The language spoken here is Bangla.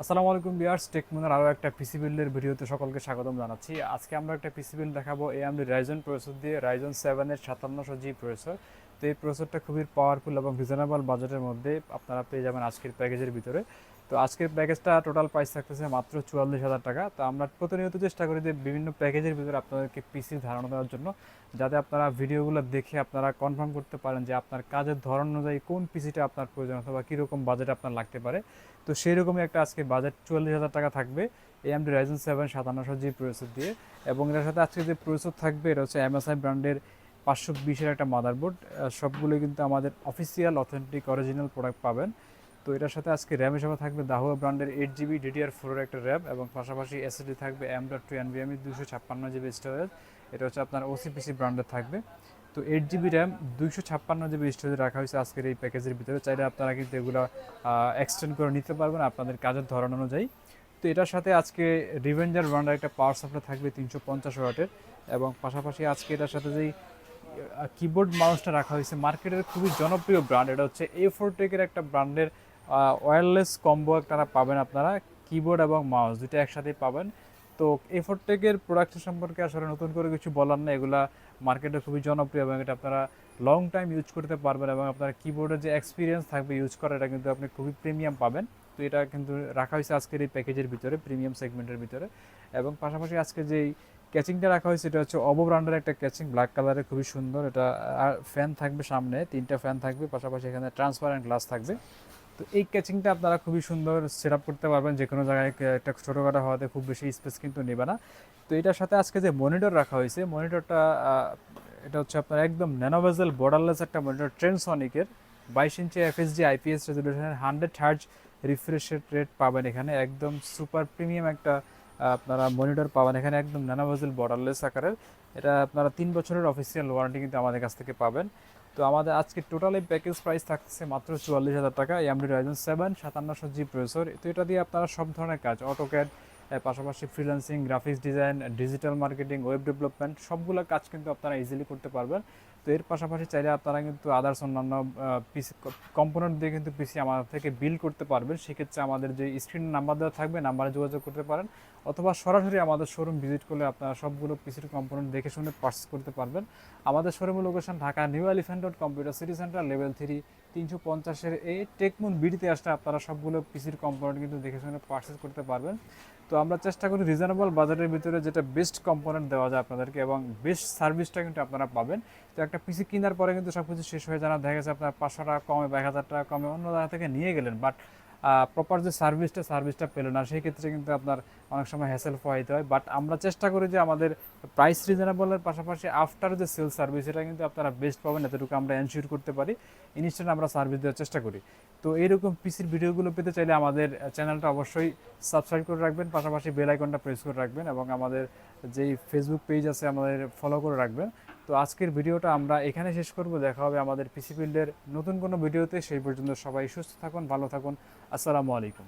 আসসালামু আলাইকুম বিয়ার্স টেকমুনের আরও একটা পিসি বিল্ডের ভিডিওতে সকলকে স্বাগতম জানাচ্ছি। আজকে আমরা একটা পিসি বিল্ড দেখাবো আমি রাইজন প্রসেসর দিয়ে রাইজন সেভেনের সাতান্নশো জি প্রসেসর তো এই প্রসেসরটা খুবই পাওয়ারফুল এবং রিজনেবল বাজেটের মধ্যে আপনারা পেয়ে যাবেন আজকের প্যাকেজের ভিতরে। তো আজকের প্যাকেজটা টোটাল প্রাইস থাকতেছে মাত্র চুয়াল্লিশ হাজার টাকা। তো আমরা প্রতিনিয়ত চেষ্টা করি যে বিভিন্ন প্যাকেজের ভিতরে আপনাদেরকে পিসির ধারণা দেওয়ার জন্য, যাতে আপনারা ভিডিওগুলো দেখে আপনারা কনফার্ম করতে পারেন যে আপনার কাজের ধরন অনুযায়ী কোন পিসিটা আপনার প্রয়োজন অথবা কীরকম বাজেট আপনার লাগতে পারে। তো সেই রকমই একটা আজকে বাজেট চুয়াল্লিশ হাজার টাকা থাকবে এএমডি রাইজেন সেভেন সাতান্নশো জি প্রসেসর দিয়ে। এবং এটার সাথে আজকে যে প্রসেসর থাকবে, এটা হচ্ছে এমএসআই ব্র্যান্ডের পাঁচশো বিশের একটা মাদারবোর্ড সবগুলো কিন্তু আমাদের অফিসিয়াল অথেন্টিক অরিজিনাল প্রোডাক্ট পাবেন। তো এটার সাথে আজকে র্যাম হিসাবে থাকবে দাহুয়া ব্র্যান্ডের এইট জিবি ডিডিআর ফোরের একটা র্যাম এবং পাশাপাশি এসএসডি থাকবে এম ডট টু এনভিএমই দুশো ছাপ্পান্ন জিবি স্টোরেজ এটা হচ্ছে আপনার ওসিপিসি ব্র্যান্ডের থাকবে। তো এইট জিবি র্যাম দুইশো ছাপ্পান্ন জিবি স্টোরেজ রাখা হয়েছে আজকের এই প্যাকেজের ভিতরে। চাইলে আপনারা কিন্তু এগুলো এক্সটেন্ড করে নিতে পারবেন আপনাদের কাজের ধরন অনুযায়ী। তো এটার সাথে আজকে রিভেঞ্জার ব্র্যান্ডের একটা পাওয়ার সাপ্লাই থাকবে তিনশো পঞ্চাশ ওয়াটের এবং পাশাপাশি আজকে এটার সাথে যেই কিবোর্ড মাউসটা রাখা হয়েছে মার্কেটের খুবই জনপ্রিয় ব্র্যান্ড এটা হচ্ছে এ ফোর টেকের একটা ব্র্যান্ডের ওয়্যারলেস কম্বো একটা পাবেন আপনারা কিবোর্ড এবং মাউস দুটো একসাথেই পাবেন। তো এ ফোর টেকের প্রোডাক্ট সম্পর্কে আসলে নতুন করে কিছু বলার না এগুলা মার্কেটে খুবই জনপ্রিয় এবং এটা আপনারা লং টাইম ইউজ করতে পারবেন এবং আপনার কিবোর্ডের যে এক্সপিরিয়েন্স থাকবে ইউজ করা, এটা কিন্তু আপনি খুবই প্রিমিয়াম পাবেন। তো এটা কিন্তু রাখা হয়েছে আজকের এই প্যাকেজের ভিতরে প্রিমিয়াম সেগমেন্টের ভিতরে। এবং পাশাপাশি আজকে যেই ক্যাচিংটা রাখা হয়েছে, এটা হচ্ছে অবো ব্র্যান্ডের একটা ক্যাচিং ব্ল্যাক কালারের খুবই সুন্দর। এটা ফ্যান থাকবে সামনে, তিনটা ফ্যান থাকবে। পাশাপাশি এখানে ট্রান্সপারেন্ট গ্লাস থাকবে। তো এই ক্যাচিংটা আপনারা খুবই সুন্দর সেট করতে পারবেন যে কোনো জায়গায় একটা ছোটোখাটো হওয়াতে খুব বেশি স্পেস কিন্তু নেবে না। তো এটার সাথে আজকে যে মনিটর রাখা হয়েছে মনিটরটা এটা হচ্ছে আপনার একদম ন্যানোভেজেল বর্ডারলেস একটা মনিটর ট্রেনসনিকের বাইশ ইঞ্চি এফএসডি আইপিএস রেজলিউশনের হান্ড্রেড হার্জ রিফ্রেশের রেট পাবেন এখানে। একদম সুপার প্রিমিয়াম একটা আপনারা মনিটর পাবেন এখানে একদম ন্যানোভেজেল বর্ডারলেস আকারের। এটা আপনারা তিন বছরের অফিসিয়াল ওয়ারেন্টি কিন্তু আমাদের কাছ থেকে পাবেন। তো আমাদের আজকে টোটালি প্যাকেজ প্রাইস থাকছে মাত্র চুয়াল্লিশ হাজার টাকা এমডি রাইজন সেভেন সাতান্নশো জি প্রসেসর তো এটা দিয়ে আপনারা সব ধরনের কাজ অটোক্যাড পাশাপাশি freelancing graphics design digital marketing web development সবগুলো কাজ কিন্তু আপনারা ইজিলি করতে পারবেন। তো এর পাশাপাশি চাইলে আপনারা কিন্তু আদার্স অন্যান্য পিসি কম্পোনেন্ট দিয়ে কিন্তু পিসি আমাদের থেকে বিল করতে পারবেন। সেক্ষেত্রে আমাদের যে স্ক্রিন নাম্বার দেওয়া থাকবে নাম্বারে যোগাযোগ করতে পারেন। অথবা সরাসরি আমাদের শোরুম ভিজিট করলে আপনারা সবগুলো পিসির কম্পোনেন্ট দেখে শুনে পার্চেস করতে পারবেন। আমাদের শোরুমের location Dhaka New Elephant Road Computer City Centre level three তিনশো পঞ্চাশের এই টেকমুন বিডিতে আসলে আপনারা সবগুলো পিসির কম্পোনেন্ট কিন্তু দেখে শুনে পার্চেস করতে পারবেন। তো আমরা চেষ্টা করি রিজনেবল বাজারের ভিতরে যেটা বেস্ট কম্পোনেন্ট দেওয়া যায় আপনাদেরকে এবং বেস্ট সার্ভিসটা কিন্তু আপনারা পাবেন। তো একটা পিসি কেনার পরে কিন্তু সব কিছু শেষ হয়ে জানা দেখা গেছে আপনার পাঁচশো টাকা কমে বা এক হাজার টাকা কমে, অন্য জায়গা থেকে নিয়ে গেলেন। বাট প্রপার যে সার্ভিসটা সার্ভিসটা পেলেন। না সেই ক্ষেত্রে কিন্তু আপনার অনেক সময় হ্যাসেল পোহাইতে হয়। বাট আমরা চেষ্টা করি যে আমাদের প্রাইস রিজনেবলের পাশাপাশি আফটার যে সেল সার্ভিস এটা কিন্তু আপনারা বেস্ট পাবেন। এতটুকু আমরা এনশিওর করতে পারি। ইনস্ট্যান্ট আমরা সার্ভিস দেওয়ার চেষ্টা করি। তো এইরকম পিসির ভিডিওগুলো পেতে চাইলে আমাদের চ্যানেলটা অবশ্যই সাবস্ক্রাইব করে রাখবেন। পাশাপাশি বেল আইকনটা প্রেস করে রাখবেন এবং আমাদের যেই ফেসবুক পেজ আছে, আমাদের ফলো করে রাখবেন। তো আজকের ভিডিওটা আমরা এখানে শেষ করব। দেখা হবে আমাদের পিসি ফিল্ডের নতুন কোনো ভিডিওতে। সেই পর্যন্ত সবাই সুস্থ থাকুন, ভালো থাকুন। আসসালামু আলাইকুম।